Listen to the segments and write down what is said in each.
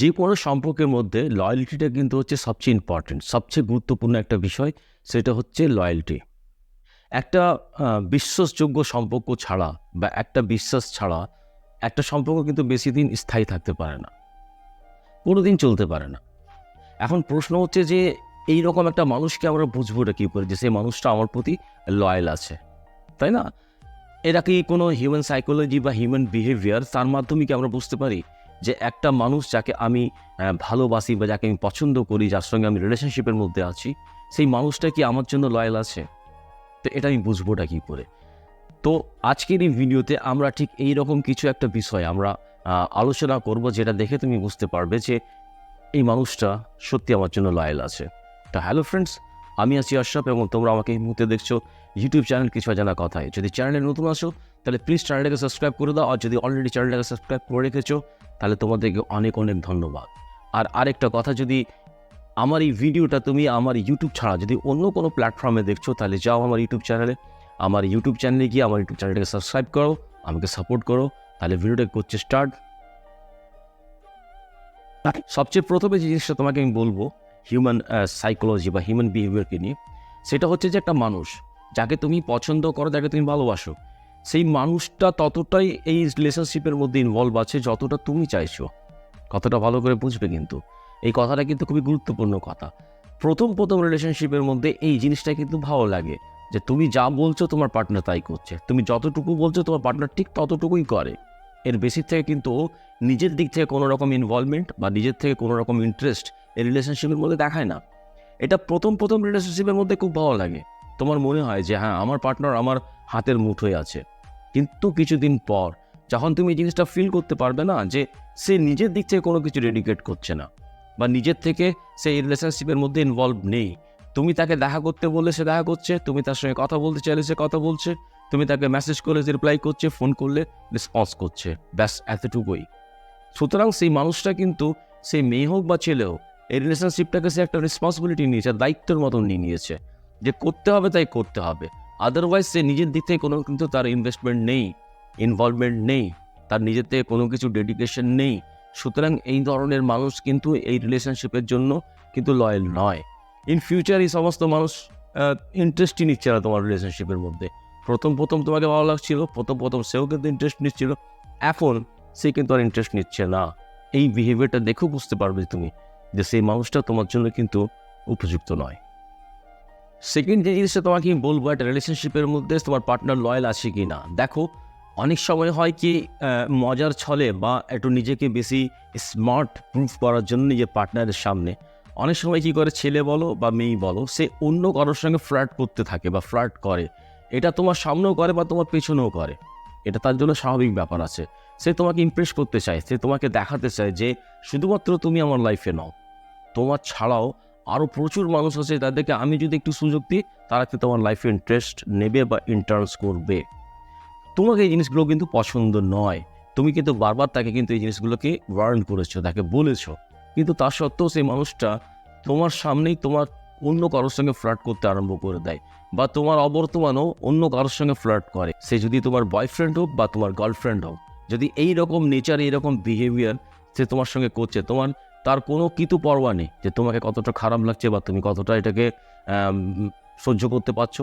যে কোনো সম্পর্কের মধ্যে লয়্যালিটিটা কিন্তু হচ্ছে সবচেয়ে ইম্পর্টেন্ট সবচেয়ে গুরুত্বপূর্ণ একটা বিষয়, সেটা হচ্ছে লয়্যালটি একটা বিশ্বাসযোগ্য সম্পর্ক ছাড়া বা একটা বিশ্বাস ছাড়া একটা সম্পর্ক কিন্তু বেশি দিন স্থায়ী থাকতে পারে না, কোনো দিন চলতে পারে না। এখন প্রশ্ন হচ্ছে যে এই রকম একটা মানুষকে আমরা বুঝব এটা কী করে? যে সেই মানুষটা আমার প্রতি লয়াল আছে, তাই না? এটা কি কোনো হিউম্যান সাইকোলজি বা হিউম্যান বিহেভিয়ার তার মাধ্যমে কি আমরা বুঝতে পারি? যে একটা মানুষ যাকে আমি ভালোবাসি বা যাকে আমি পছন্দ করি, যার সঙ্গে আমি রিলেশনশিপের মধ্যে আছি, সেই মানুষটা কি আমার জন্য লয়াল আছে? তো এটা আমি বুঝবোটা কী করে? তো আজকের এই ভিডিওতে আমরা ঠিক এই রকম কিছু একটা বিষয় আমরা আলোচনা করব যেটা দেখে তুমি বুঝতে পারবে যে এই মানুষটা সত্যি আমার জন্য লয়াল আছে। তো হ্যালো ফ্রেন্ডস আমি আছি আশরাফ এবং তোমরা আমাকে এই মুহূর্তে দেখছ ইউটিউব চ্যানেল কিছু জানা কথায়। যদি চ্যানেলে নতুন আসো তাহলে প্লিজ চ্যানেলটাকে সাবস্ক্রাইব করে দাও, আর যদি অলরেডি চ্যানেলটাকে সাবস্ক্রাইব করে রেখেছো, তাহলে তোমাদেরকে অনেক অনেক ধন্যবাদ। আর আরেকটা কথা, যদি আমার এই ভিডিওটা তুমি আমার ইউটিউব ছাড়া যদি অন্য কোনো প্ল্যাটফর্মে দেখছ, তাহলে যাও আমার ইউটিউব চ্যানেলে আমার ইউটিউব চ্যানেলে গিয়ে আমার ইউটিউব চ্যানেলটাকে সাবস্ক্রাইব করো, আমাকে সাপোর্ট করো, তাহলে ভিডিওটা করছে স্টার্ট সবচেয়ে প্রথমে যে জিনিসটা তোমাকে আমি বলব হিউম্যান সাইকোলজি বা হিউম্যান বিহেভিয়ারকে নিয়ে, সেটা হচ্ছে যে একটা মানুষ, যাকে তুমি পছন্দ করো, যাকে তুমি ভালোবাসো সেই মানুষটা ততটাই এই রিলেশনশিপের মধ্যে ইনভলভ আছে যতটা তুমি চাইছো। কতটা ভালো করে বুঝবে কিন্তু। এই কথাটা কিন্তু খুবই গুরুত্বপূর্ণ কথা। প্রথম প্রথম রিলেশনশিপের মধ্যে এই জিনিসটা কিন্তু ভালো লাগে যে তুমি যা বলছো তোমার পার্টনার তাই করছে। তুমি যতটুকু বলছো তোমার পার্টনার ঠিক ততটুকুই করে। এর বেশি থেকে কিন্তু নিজের দিক থেকে কোনো রকম ইনভলভমেন্ট বা নিজের থেকে কোনো রকম ইন্টারেস্ট এই রিলেশনশিপের মধ্যে দেখায় না। এটা প্রথম প্রথম রিলেশনশিপের মধ্যে খুব ভালো লাগে। তোমার মনে হয় যে হ্যাঁ আমার পার্টনার আমার হাতের মুঠোয় আছে। কিন্তু কিছুদিন পর যখন তুমি এই জিনিসটা ফিল করতে পারবে না যে সে নিজের দিক থেকে কোনো কিছু ডেডিকেট করছে না বা নিজের থেকে সে এই রিলেশনশিপের মধ্যে ইনভলভ নেই, তুমি তাকে দেখা করতে বললে সে দেখা করছে, তুমি তার সঙ্গে কথা বলতে চাইলে সে কথা বলছে, তুমি তাকে মেসেজ করলে সে রিপ্লাই করছে ফোন করলে রেসপন্স করছে, ব্যাস এতটুকুই। সুতরাং সেই মানুষটা কিন্তু সেই মেয়ে হোক বা ছেলে হোক, এই রিলেশনশিপটাকে সে একটা রেসপন্সিবিলিটি নিয়েছে, দায়িত্বের মতন নিয়ে নিয়েছে। যে করতে হবে তাই করতে হবে। আদারওয়াইজ সে নিজের দিক থেকে কোনো কিন্তু তার ইনভেস্টমেন্ট নেই ইনভলভমেন্ট নেই, তার নিজের থেকে কোনো কিছু ডেডিকেশন নেই। সুতরাং এই ধরনের মানুষ কিন্তু এই রিলেশনশিপের জন্য কিন্তু লয়াল নয়। ইন ফিউচার এই সমস্ত মানুষ ইন্টারেস্টই নিচ্ছে না তোমার রিলেশনশিপের মধ্যে। প্রথম প্রথম তোমাকে ভালো লাগছিল, প্রথম প্রথম সেও কিন্তু ইন্টারেস্ট নিচ্ছিল, এখন সে কিন্তু আর ইন্টারেস্ট নিচ্ছে না। এই বিহেভিয়ারটা দেখেও বুঝতে পারবে তুমি যে সেই মানুষটা তোমার জন্য কিন্তু উপযুক্ত নয়। সেকেন্ড যে জিনিসটা তোমাকে আমি বলব, একটা রিলেশনশিপের মধ্যে তোমার পার্টনার লয়াল আছে কি না দেখো, অনেক সময় হয় কি মজার ছলে বা একটু নিজেকে বেশি স্মার্ট প্রুফ করার জন্য নিজের পার্টনারের সামনে। অনেক সময় কি করে, ছেলে বলো বা মেয়ে বলো, সে অন্য কারোর সঙ্গে ফ্লার্ট করতে থাকে বা ফ্লার্ট করে। এটা তোমার সামনেও করে বা তোমার পেছনেও করে। এটা তার জন্য স্বাভাবিক ব্যাপার আছে। সে তোমাকে ইমপ্রেস করতে চায়, সে তোমাকে দেখাতে চায় যে, শুধুমাত্র তুমি আমার লাইফে নাও, তোমার ছাড়াও আরও প্রচুর মানুষ আছে তাদেরকে আমি যদি একটু সুযোগ দিই, তারা কিন্তু তোমার লাইফে ইন্টারেস্ট নেবে বা ইন্টার্নস করবে। তোমাকে এই জিনিসগুলো কিন্তু পছন্দ নয়। তুমি কিন্তু বারবার তাকে কিন্তু এই জিনিসগুলোকে ওয়ার্ন করেছ, তাকে বলেছ। কিন্তু তা সত্ত্বেও সেই মানুষটা তোমার সামনেই তোমার অন্য কারোর সঙ্গে ফ্লার্ট করতে আরম্ভ করে দেয় বা তোমার অবর্তমানও অন্য কারোর সঙ্গে ফ্লার্ট করে। সে যদি তোমার বয়ফ্রেন্ড হোক বা তোমার গার্লফ্রেন্ড হোক, যদি এই রকম নেচার এই রকম বিহেভিয়ার সে তোমার সঙ্গে করছে, তোমার তার কোনো কিছু পরোয়া নেই যে তোমাকে কতটা খারাপ লাগছে বা তুমি কতটা এটাকে সহ্য করতে পারছ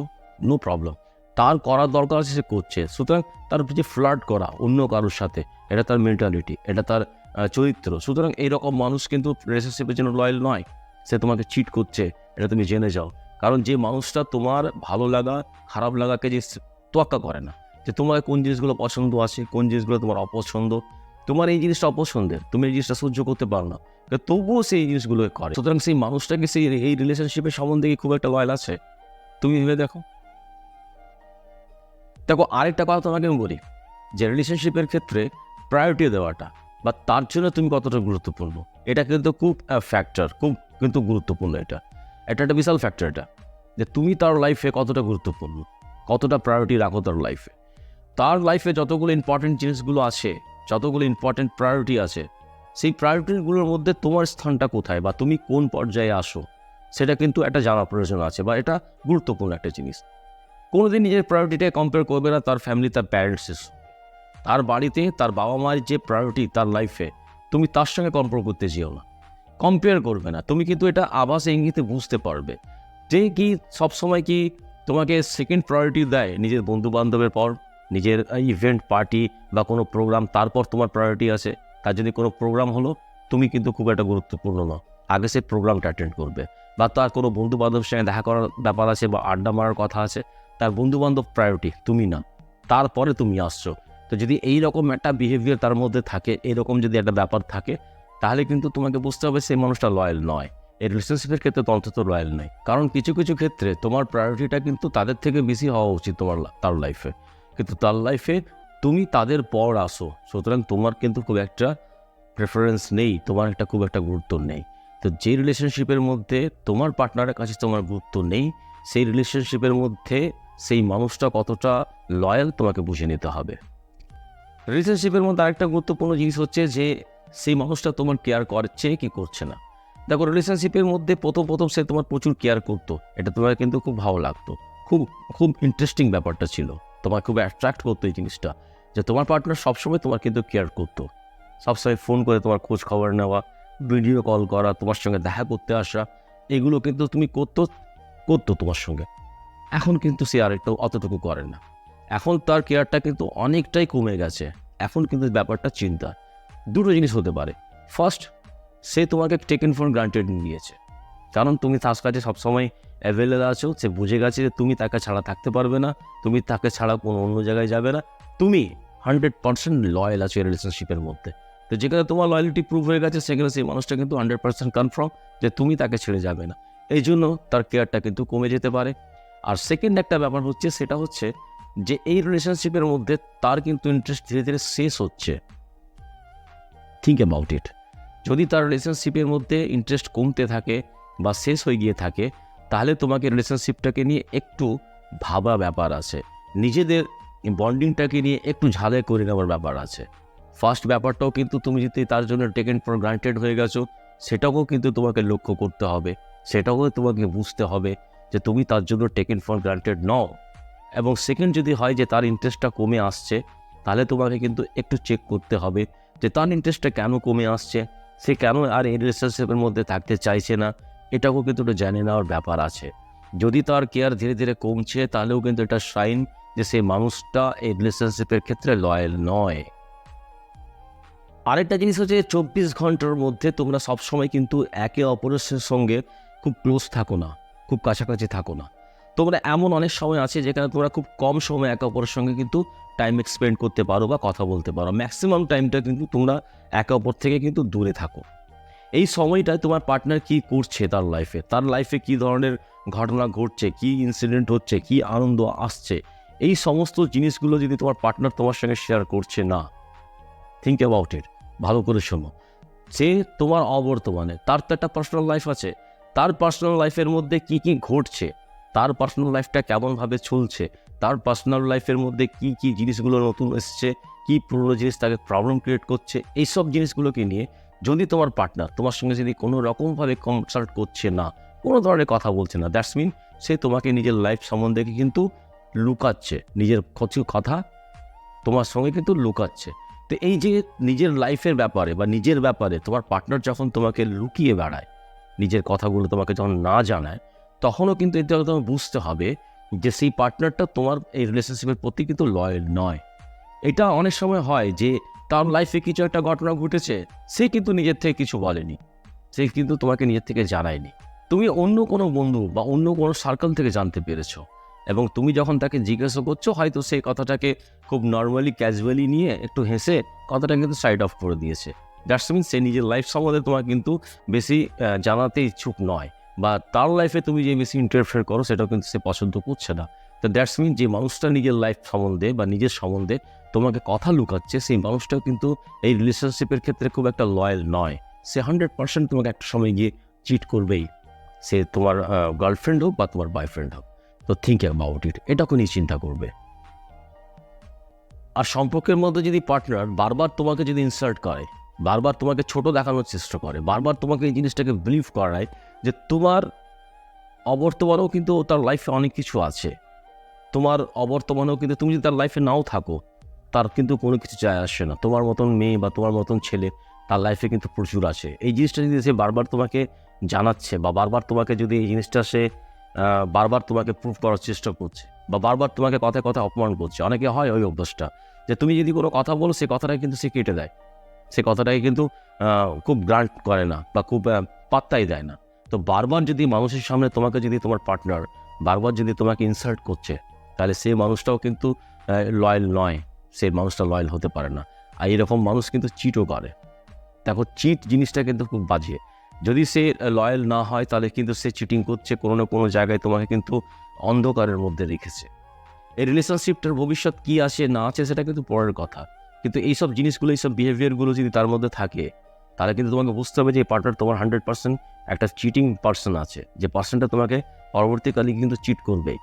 নো প্রবলেম তার করার দরকার আছে সে করছে। সুতরাং তার যে ফ্লার্ট করা অন্য কারোর সাথে, এটা তার মেন্টালিটি এটা তার চরিত্র। সুতরাং এইরকম মানুষ কিন্তু রিলেশনশিপের জন্য লয়াল নয়। সে তোমাকে চিট করছে, এটা তুমি জেনে যাও। কারণ যে মানুষটা তোমার ভালো লাগা, খারাপ লাগাকে যে তোয়াক্কা করে না। যে তোমার কোন জিনিসগুলো পছন্দ আছে, কোন জিনিসগুলো তোমার অপছন্দ তোমার এই জিনিসটা অপছন্দের, তুমি এই জিনিসটা সহ্য করতে পারো না। তবুও সেই জিনিসগুলো করে। সুতরাং সেই মানুষটাকে সেই এই রিলেশনশিপের সম্বন্ধে খুব একটা লয়াল আছে? তুমি ভেবে দেখো। দেখো, আরেকটা কথা তোমাকে আমি বলি, যে রিলেশনশিপের ক্ষেত্রে প্রায়োরিটি দেওয়াটা বা তার জন্য তুমি কতটা গুরুত্বপূর্ণ, এটা কিন্তু খুব ফ্যাক্টর খুব কিন্তু গুরুত্বপূর্ণ এটা। এটা একটা বিশাল ফ্যাক্টর এটা, যে তুমি তার লাইফে কতটা গুরুত্বপূর্ণ, কতটা প্রায়োরিটি রাখো তার লাইফে তার লাইফে যতগুলো ইম্পর্টেন্ট জিনিসগুলো আছে যতগুলো ইম্পর্টেন্ট প্রায়োরিটি আছে, সেই প্রায়োরিটিগুলোর মধ্যে তোমার স্থানটা কোথায় বা তুমি কোন পর্যায়ে আসো, সেটা কিন্তু একটা জানা প্রয়োজন আছে বা এটা গুরুত্বপূর্ণ একটা জিনিস। কোনোদিন নিজের প্রায়োরিটিটাকে কম্পেয়ার করবে না তার ফ্যামিলি তার প্যারেন্টসের তার বাড়িতে, তার বাবা মায়ের যে প্রায়োরিটি তার লাইফে তুমি তার সঙ্গে কম্পেয়ার করতে যেও না। কম্পেয়ার করবে না। তুমি কিন্তু এটা আভাস ইঙ্গিতে বুঝতে পারবে যে কি সবসময় কি তোমাকে সেকেন্ড প্রায়োরিটি দেয় নিজের বন্ধু বান্ধবের পর নিজের ইভেন্ট পার্টি বা কোনো প্রোগ্রাম তারপর তোমার প্রায়োরিটি আছে। তার যদি কোনো প্রোগ্রাম হলো, তুমি কিন্তু খুব একটা গুরুত্বপূর্ণ না আগে সে প্রোগ্রামটা অ্যাটেন্ড করবে। বা তার কোনো বন্ধু বান্ধবের সঙ্গে দেখা করার ব্যাপার আছে বা আড্ডা মারার কথা আছে, তার বন্ধু বান্ধব প্রায়োরিটি তুমি না তারপরে তুমি আসছো। তো যদি এই রকম একটা বিহেভিয়ার তার মধ্যে থাকে এরকম যদি একটা ব্যাপার থাকে, তাহলে কিন্তু তোমাকে বুঝতে হবে সেই মানুষটা লয়াল নয়। এই রিলেশনশিপের ক্ষেত্রে তো অন্তত লয়াল নয়। কারণ কিছু কিছু ক্ষেত্রে তোমার প্রায়োরিটিটা কিন্তু তাদের থেকে বেশি হওয়া উচিত তোমার তার লাইফে কিন্তু তার লাইফে তুমি তাদের পর আসো। সুতরাং তোমার কিন্তু খুব একটা প্রেফারেন্স নেই, তোমার একটা খুব একটা গুরুত্ব নেই। তো যে রিলেশনশিপের মধ্যে তোমার পার্টনারের কাছে তোমার গুরুত্ব নেই, সেই রিলেশনশিপের মধ্যে সেই মানুষটা কতটা লয়াল তোমাকে বুঝে নিতে হবে। রিলেশনশিপের মধ্যে আরেকটা গুরুত্বপূর্ণ জিনিস হচ্ছে যে, সেই মানুষটা তোমার কেয়ার করছে কি করছে না। দেখো রিলেশনশিপের মধ্যে প্রথম প্রথম সে তোমার প্রচুর কেয়ার করতো। এটা তোমার কিন্তু খুব ভালো লাগতো। খুব খুব ইন্টারেস্টিং ব্যাপারটা ছিল। তোমার খুব অ্যাট্রাক্ট করতো এই জিনিসটা, যে তোমার পার্টনার সবসময় তোমার কিন্তু কেয়ার করতো। সবসময় ফোন করে তোমার খোঁজ খবর নেওয়া ভিডিও কল করা, তোমার সঙ্গে দেখা করতে আসা, এগুলো কিন্তু তুমি করতো করতো তোমার সঙ্গে। এখন কিন্তু সে আরেকটা অতটুকু করে না। এখন তার কেয়ারটা কিন্তু অনেকটাই কমে গেছে। এখন কিন্তু ব্যাপারটা চিন্তা। দুটো জিনিস হতে পারে। ফার্স্ট সে তোমাকে টেকেন ফর গ্রান্টেড নিয়েছে। কারণ তুমি তার কাছে সবসময় অ্যাভেলেবল আছো, সে বুঝে গেছে যে তুমি তাকে ছাড়া থাকতে পারবে না, তুমি তাকে ছাড়া কোনো অন্য জায়গায় যাবে না। তুমি হান্ড্রেড পার্সেন্ট লয়াল আছো এই রিলেশনশিপের মধ্যে। তো যেখানে তোমার লয়ালিটি প্রুভ হয়ে গেছে, সেখানে সেই মানুষটা কিন্তু হান্ড্রেড পার্সেন্ট কনফার্ম যে তুমি তাকে ছেড়ে যাবে না। এই জন্য তার কেয়ারটা কিন্তু কমে যেতে পারে। আর সেকেন্ড একটা ব্যাপার হচ্ছে, সেটা হচ্ছে যে এই রিলেশনশিপের মধ্যে তার কিন্তু ইন্টারেস্ট ধীরে ধীরে শেষ হচ্ছে। থিঙ্ক অ্যাবাউট ইট যদি তার রিলেশনশিপের মধ্যে ইন্টারেস্ট কমতে থাকে বা শেষ হয়ে গিয়ে থাকে, তাহলে তোমাকে রিলেশনশিপটাকে নিয়ে একটু ভাবা ব্যাপার আছে। নিজেদের বন্ডিংটাকে নিয়ে একটু ঝালাই করে নেওয়ার ব্যাপার আছে। ফার্স্ট ব্যাপারটাও কিন্তু তুমি যদি তার জন্য টেকেন ফর গ্রান্টেড হয়ে গেছো, সেটাকেও কিন্তু তোমাকে লক্ষ্য করতে হবে। সেটাও তোমাকে বুঝতে হবে যে তুমি তার জন্য টেকেন ফর গ্রান্টেড নও। এবং সেকেন্ড যদি হয় যে তার ইন্টারেস্টটা কমে আসছে, তাহলে তোমাকে কিন্তু একটু চেক করতে হবে যে তার ইন্টারেস্টটা কেন কমে আসছে? সে কেন আর এই রিলেশনশিপের মধ্যে থাকতে চাইছে না? এটাকেও কিন্তু একটু জেনে নেওয়ার ব্যাপার আছে। যদি তার কেয়ার ধীরে ধীরে কমছে, তাহলেও কিন্তু এটা সাইন যে সেই মানুষটা এই রিলেশনশিপের ক্ষেত্রে লয়াল নয়। আরেকটা জিনিস হচ্ছে চব্বিশ ঘণ্টার মধ্যে তোমরা সবসময় কিন্তু একে অপরের সঙ্গে খুব ক্লোজ থাকো না, খুব কাছাকাছি থাকো না। তোমরা এমন অনেক সময় আছে যেখানে তোমরা খুব কম সময় একে অপরের সঙ্গে কিন্তু টাইম এক্সপেন্ড করতে পারো বা কথা বলতে পারো। ম্যাক্সিমাম টাইমটা কিন্তু তোমরা একে অপর থেকে কিন্তু দূরে থাকো। এই সময়টায় তোমার পার্টনার কি করছে তার লাইফে তার লাইফে কি ধরনের ঘটনা ঘটছে? কি ইনসিডেন্ট হচ্ছে? কি আনন্দ আসছে? এই সমস্ত জিনিসগুলো যদি তোমার পার্টনার তোমার সঙ্গে শেয়ার করছে না থিঙ্ক অ্যাবাউট ইট ভালো করে শোনো। সে তোমার অবর্তমানে, তার তো একটা পার্সোনাল লাইফ আছে। তার পার্সোনাল লাইফের মধ্যে কি কি ঘটছে? তার পার্সোনাল লাইফটা কেমনভাবে চলছে? তার পার্সোনাল লাইফের মধ্যে কি কি জিনিসগুলো নতুন এসছে? কি পুরনো জিনিস তাকে প্রবলেম ক্রিয়েট করছে? এইসব জিনিসগুলোকে নিয়ে যদি তোমার পার্টনার তোমার সঙ্গে যদি কোনো রকমভাবে কনসাল্ট করছে না, কোনো ধরনের কথা বলছে না দ্যাটস মিন সে তোমাকে নিজের লাইফ সম্বন্ধে কিন্তু লুকাচ্ছে, নিজের কিছু কথা তোমার সঙ্গে কিন্তু লুকাচ্ছে। তো এই যে নিজের লাইফের ব্যাপারে বা নিজের ব্যাপারে তোমার পার্টনার যখন তোমাকে লুকিয়ে বেড়ায়, নিজের কথাগুলো তোমাকে যখন না জানায়, তখনও কিন্তু এটা তোমার বুঝতে হবে যে সেই পার্টনারটা তোমার এই রিলেশনশিপের প্রতি কিন্তু লয়াল নয়। এটা অনেক সময় হয় যে তার লাইফে কিছু একটা ঘটনা ঘটেছে, সে কিন্তু নিজের থেকে কিছু বলেনি। সে কিন্তু তোমাকে নিজের থেকে জানায়নি। তুমি অন্য কোনো বন্ধু বা অন্য কোনো সার্কেল থেকে জানতে পেরেছ এবং তুমি যখন তাকে জিজ্ঞাসা করছ, হয়তো সেই কথাটাকে খুব নর্মালি ক্যাজুয়ালি নিয়ে একটু হেসে কথাটা কিন্তু সাইড অফ করে দিয়েছে। দ্যাটস মিন সে নিজের লাইফ সম্বন্ধে তোমার কিন্তু বেশি জানাতে ইচ্ছুক নয় বা তার লাইফে তুমি যে বেশি ইন্টারফেয়ার করো, সেটাও কিন্তু সে পছন্দ করছে না। তো দ্যাটস মিন যে মানুষটা নিজের লাইফ সম্বন্ধে বা নিজের সম্বন্ধে তোমাকে কথা লুকাচ্ছে, সেই মানুষটাও কিন্তু এই রিলেশনশিপের ক্ষেত্রে খুব একটা লয়াল নয়। সে হান্ড্রেড পার্সেন্ট তোমাকে একটা সময় গিয়ে চিট করবেই। সে তোমার গার্লফ্রেন্ড হোক বা তোমার বয়ফ্রেন্ড হোক। তো থিঙ্ক অ্যাবাউট ইট নিয়ে চিন্তা করবে। আর সম্পর্কের মধ্যে যদি পার্টনার বারবার তোমাকে যদি ইনসাল্ট করে, বারবার তোমাকে ছোট দেখানোর চেষ্টা করে, বারবার তোমাকে এই জিনিসটাকে বিলিভ করায় যে তোমার অবর্তমানেও কিন্তু তার লাইফে অনেক কিছু আছে। তোমার অবর্তমানেও কিন্তু তুমি যদি তার লাইফে নাও থাকো তার কিন্তু কোনো কিছু যায় আসে না। তোমার মতন মেয়ে বা তোমার মতন ছেলে, তার লাইফে কিন্তু প্রচুর আছে এই জিনিসটা যদি সে বারবার তোমাকে জানাচ্ছে বা বারবার তোমাকে যদি এই জিনিসটা সে বারবার তোমাকে প্রুভ করার চেষ্টা করছে বা বারবার তোমাকে কথায় কথায় অপমান করছে, অনেকে হয় ওই অভ্যাসটা যে তুমি যদি কোনো কথা বলো, সে কথাটাই কিন্তু সে কেটে দেয়। সে কথাটাকে কিন্তু খুব গ্রান্ট করে না বা খুব পাত্তাই দেয় না। তো বারবার যদি মানুষের সামনে তোমাকে যদি তোমার পার্টনার বারবার যদি তোমাকে ইনসাল্ট করছে, তাহলে সেই মানুষটাও কিন্তু লয়াল নয়। সেই মানুষটা লয়াল হতে পারে না। আর এরকম মানুষ কিন্তু চিটও করে। দেখো চিট জিনিসটা কিন্তু খুব বাজে। যদি সে লয়াল না হয়, তাহলে কিন্তু সে চিটিং করছে, কোনো না কোনো জায়গায় তোমাকে কিন্তু অন্ধকারের মধ্যে রেখেছে। এই রিলেশনশিপটার ভবিষ্যৎ কী আছে, না আছে, সেটা কিন্তু পরের কথা। কিন্তু এইসব জিনিসগুলো এইসব বিহেভিয়ারগুলো যদি তার মধ্যে থাকে, তাহলে কিন্তু তোমাকে বুঝতে হবে যে এই পার্টনার তোমার হান্ড্রেড পার্সেন্ট একটা চিটিং পার্সন আছে। যে পার্সনটা তোমাকে পরবর্তীকালে কিন্তু চিট করবেই।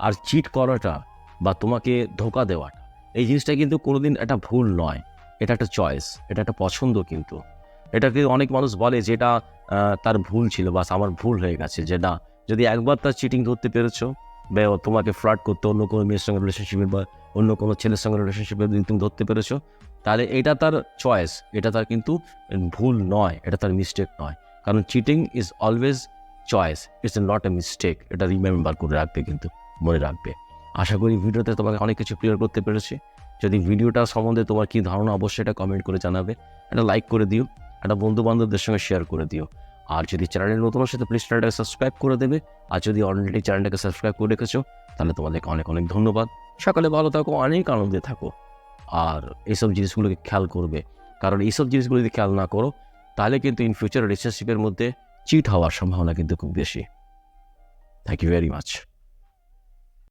আর চিট করাটা বা তোমাকে ধোকা দেওয়াটা এই জিনিসটা কিন্তু কোনোদিন একটা ভুল নয়। এটা একটা চয়েস এটা একটা পছন্দ কিন্তু। এটাকে অনেক মানুষ বলে যে এটা তার ভুল ছিল, বাস আমার ভুল হয়ে গেছে, যে না, যদি একবার তার চিটিং ধরতে পেরেছ, বা তোমাকে ফ্লাড করতে, অন্য কোনো মেয়ের সঙ্গে রিলেশনশিপে বা অন্য কোনো ছেলের সঙ্গে রিলেশনশিপে যদি তুমি ধরতে পেরেছ, তাহলে এটা তার চয়েস এটা তার কিন্তু ভুল নয়, এটা তার মিস্টেক নয়। কারণ cheating is always choice it's not a mistake এটা রিমেম্বার করে রাখবে কিন্তু, মনে রাখবে। আশা করি ভিডিওতে তোমাকে অনেক কিছু ক্লিয়ার করতে পেরেছি। যদি ভিডিওটা সম্বন্ধে তোমার কী ধারণা, অবশ্যই এটা কমেন্ট করে জানাবে। একটা লাইক করে দিও, একটা বন্ধু বান্ধবদের সঙ্গে শেয়ার করে দিও। আর যদি চ্যানেলের নতুন সাথে প্লিজ চ্যানেলটাকে সাবস্ক্রাইব করে দেবে। আর যদি অলরেডি চ্যানেলটাকে সাবস্ক্রাইব করে রেখেছো, তাহলে তোমাদেরকে অনেক অনেক ধন্যবাদ। সকালে ভালো থাকো, অনেক আনন্দে থাকো। আর এইসব জিনিসগুলোকে খেয়াল করবে। কারণ এইসব জিনিসগুলো যদি খেয়াল না করো, তাহলে কিন্তু ইন ফিউচার রিলেশনশিপের মধ্যে চিট হওয়ার সম্ভাবনা কিন্তু খুব বেশি। Thank you very much